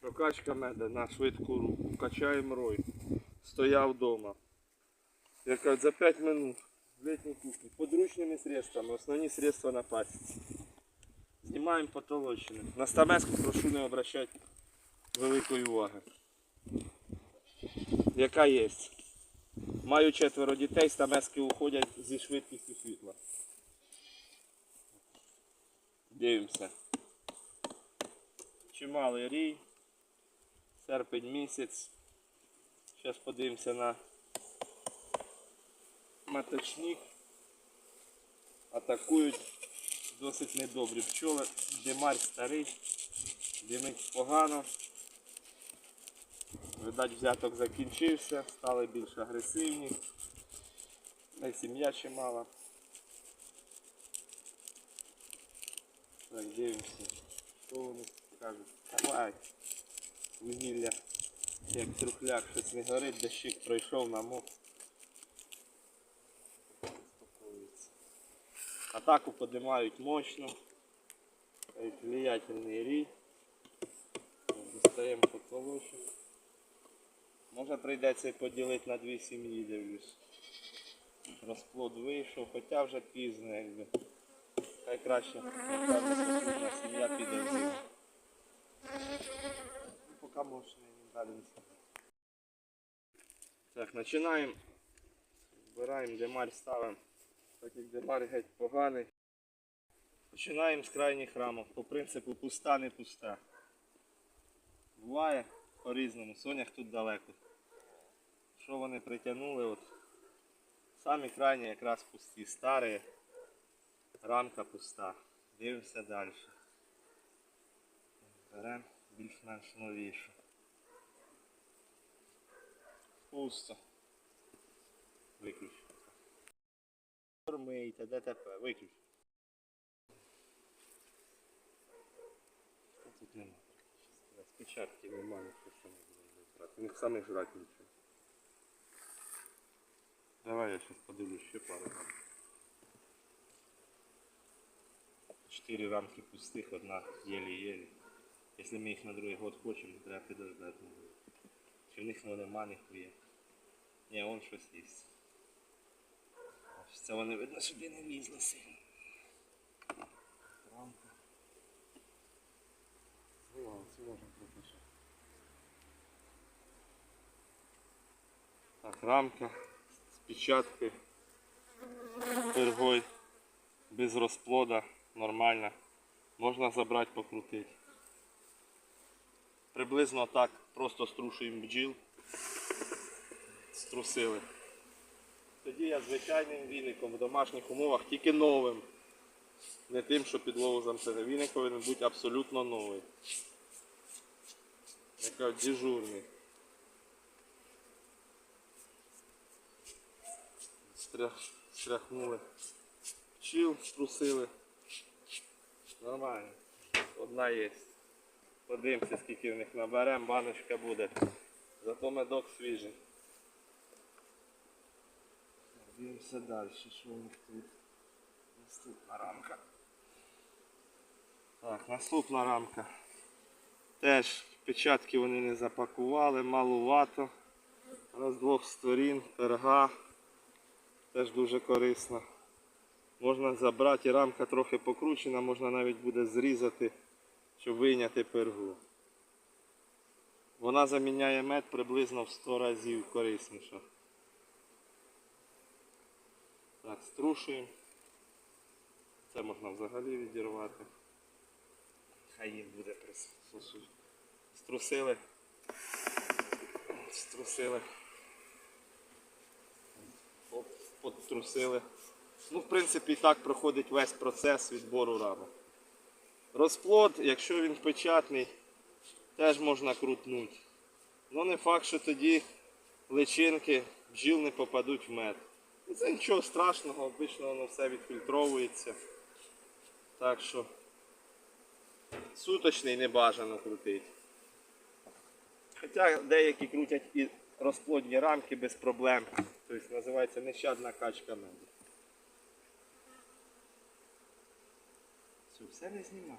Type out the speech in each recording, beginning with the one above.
Прокачка меда на швидку руку. Качаємо рой. Стояв вдома. Я кажу, за 5 минут в літній кухні. Подручними средствами. Основні средства на пасіці. Знімаємо потолочини. На стамеску прошу не обращати великої уваги. Яка є? Маю четверо дітей, стамески уходять зі швидкістю світла. Дивимося. Чималий рій. Серпень місяць. Зараз подивимося на маточник. Атакують досить недобрі пчоли. Димарь старий, димить погано. Видать, взяток закінчився, стали більш агресивні. Й сім'я чимала. Так, дивимося. Що вони кажуть? Давай. Вугілля. Як трухляк щось не горить, дощик пройшов, намок. Атаку подимають мощно. Влиятельний рій. Достаємо потолочок. Може прийдеться поділити на дві сім'ї, дивлюсь. Розплод вийшов, хоча вже пізно якби. Хай краще сім'я піде в можна далі. Так, починаємо. Збираємо демарь, ставимо. Так як демарь геть поганий. Починаємо з крайніх рамок. По принципу пуста, не пуста. Буває по-різному. Сонях тут далеко. Що вони притягнули? От. Самі крайні якраз пусті. Старі. Рамка пуста. Дивимося далі. Беремо більш-менш новішу. Пусто. Виключ. Формийте, ДТП, виключ. Що тут нема? Спочатку нормально, що що не буде брати. У них самих жрати нічого. Давай я сейчас подивлюсь ще пару рам. Чотири рамки пустих, одна єлі-єлі. Якщо ми їх на другий год хочемо, то треба підождати. Чи в них ну, нема ніхуя. Ні, вон щось є. Це вони видно сюди не влізли сильно. Рамка. Ну ладно, це можна пропишати. Так, рамка з печаткою, пергой, без розплода, нормально. Можна забрати, покрутити. Приблизно так просто струшуємо бджіл. Струсили. Тоді я звичайним віником в домашніх умовах, тільки новим. Не тим, що підлогу замсити. Віник повинен бути абсолютно новий. Яка дежурний. Стрях, стряхнули. Пчіл струсили. Нормально. Одна є. Подивимося, скільки в них наберемо, баночка буде. Зато медок свіжий. Дивимося далі, що у них тут. Наступна рамка. Так, наступна рамка. Теж печатки вони не запакували, малувато. З двох сторін, перга. Теж дуже корисно. Можна забрати, рамка трохи покручена, можна навіть буде зрізати, щоб вийняти пергу. Вона заміняє мед приблизно в 100 разів корисніша. Так, струшуємо. Це можна взагалі відірвати. Хай їм буде присутній. Струсили. Струсили. Оп, Подтрусили. Ну, в принципі, і так проходить весь процес відбору рамок. Розплод, якщо він печатний, теж можна крутнути. Ну не факт, що тоді личинки бджіл не попадуть в мед. Ну, Це нічого страшного, обично воно все відфільтровується. Так що суточний не бажано крутити. Хоча деякі крутять і розплодні рамки без проблем. Тобто називається нещадна качка меду. Все, все не знімаю.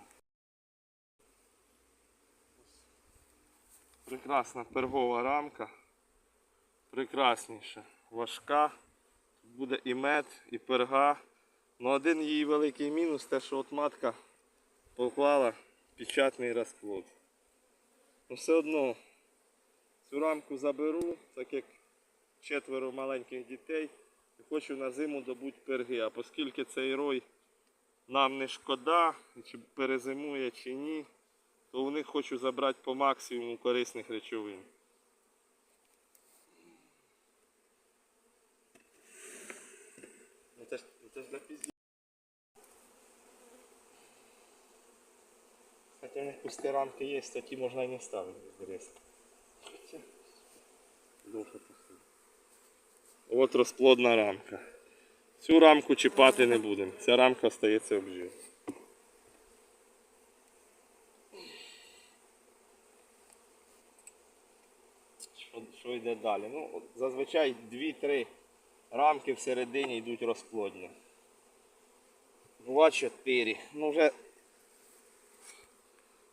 Прекрасна пергова рамка. Прекрасніша. Важка. Тут буде і мед, і перга. Ну один її великий мінус, те, що от матка поклала печатний розплод. Ну все одно цю рамку заберу, так як четверо маленьких дітей. І хочу на зиму добути перги. А оскільки цей рой нам не шкода, чи перезимує чи ні, то у них хочу забрати по максимуму корисних речовин. Ну, ну, це ж для пізді. Хоча в них пусті рамки є, такі можна і не ставити. Хоча довше посуду. От розплодна рамка. Цю рамку чіпати не будемо. Ця рамка остається обжив. Що, що йде далі? Ну, зазвичай 2-3 рамки всередині йдуть розплодні. Бува 4. Ну вже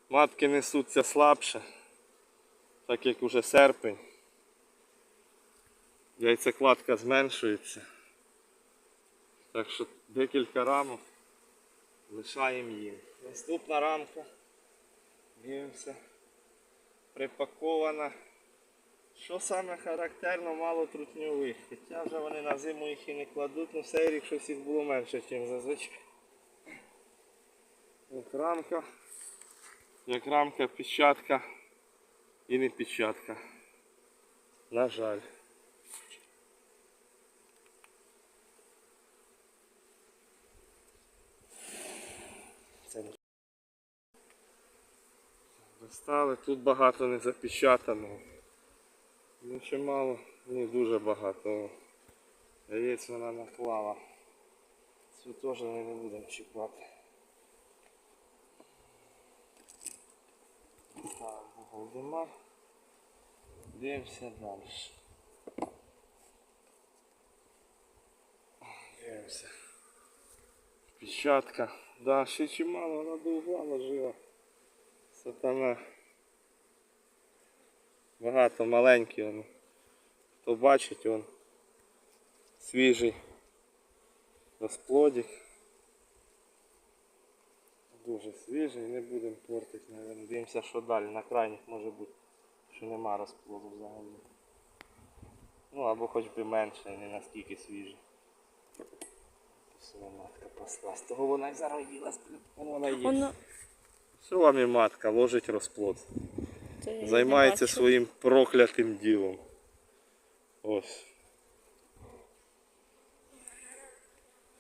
матки несуться слабше, так як уже серпень. Яйцекладка зменшується. Так що декілька рамок лишаємо їм. Наступна рамка. Дивимося. Припакована. Що саме характерно, мало трутньових. Хоча вже вони на зиму їх і не кладуть, але все рік щось їх було менше, ніж зазвичай. Як рамка. Як рамка, печатка і не печатка. На жаль. Це не Достали, тут багато не запечатано. Ну чимало, ні дуже багато. Яєць вона наклала. Цю теж ми не будемо чіпати. Так, Володимир. Дивимося далі. Дивимося. Печатка. Да, ще чимало, вона до угла. Сатана. Багато маленькі вони. Хто бачить, он свіжий розплодик. Дуже свіжий, не будемо портити, наверное. Дивимося, що далі. На крайніх може бути, що нема розплоду взагалі. Ну або хоч би менше, не настільки свіжий. Все, матка. З того вона й зароїлась, вона є. Все вам і матка ложить розплод. це Займається своїм проклятим ділом. Ось.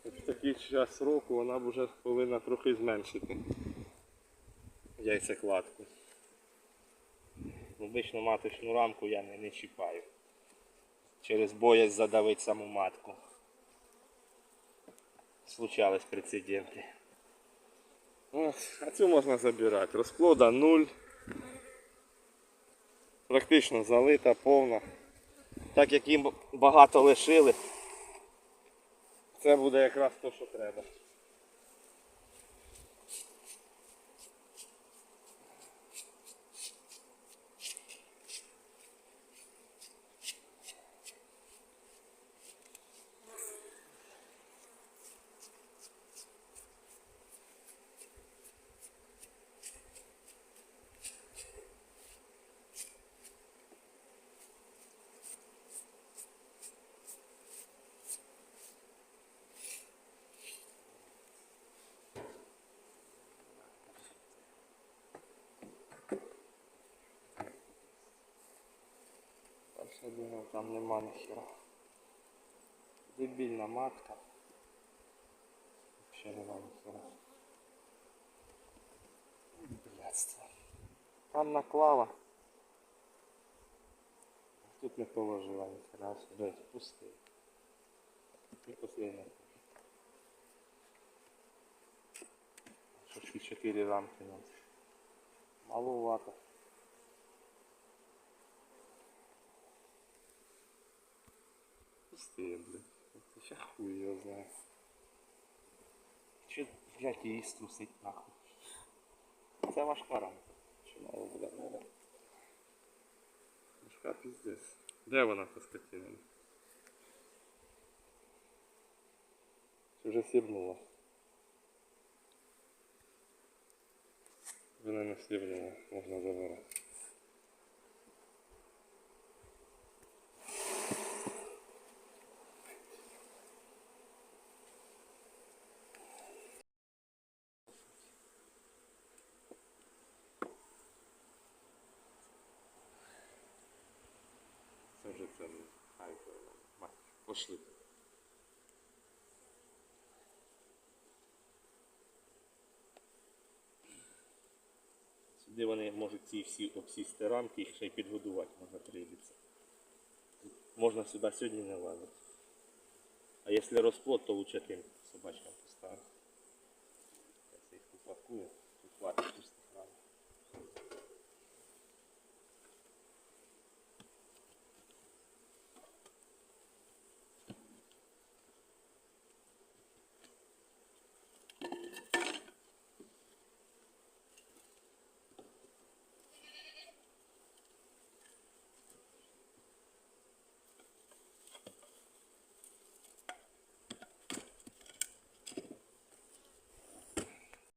В такий час року вона б вже повинна трохи зменшити яйцекладку. Обично маточну рамку я не, не чіпаю. Через боязнь задавити саму матку. Случались прецеденти. Ось, а цю можна забирати. Розплода 0. Практично залита, повна. Так як їм багато лишили, це буде якраз те, що треба. Перше я думав, там нема ніхера. Дебільна матка. Взагалі нема ніхера. Блядство. Там наклала. Тут не положила ніхера сюди. Пустий. І последня. Шашки 4 рамки нам. Маловато. Пустые, блядь. Сейчас хуй его знает. Че, блядь, її струсить нахуй. Це важка рамка. Чи мало буде? Та піздець. Де вона та скотина? Чи вже сібнула? Вона не сібнула, можна забирати. Це вже це. Хай мать. Пошли. Сюди вони можуть ці всі обсісти рамки, їх ще й підгодувати можна прийдеться. Можна сюди сьогодні не лазити. А якщо розплод, то лучше тим собачкам поставити. Я їх упакую, тут хватить.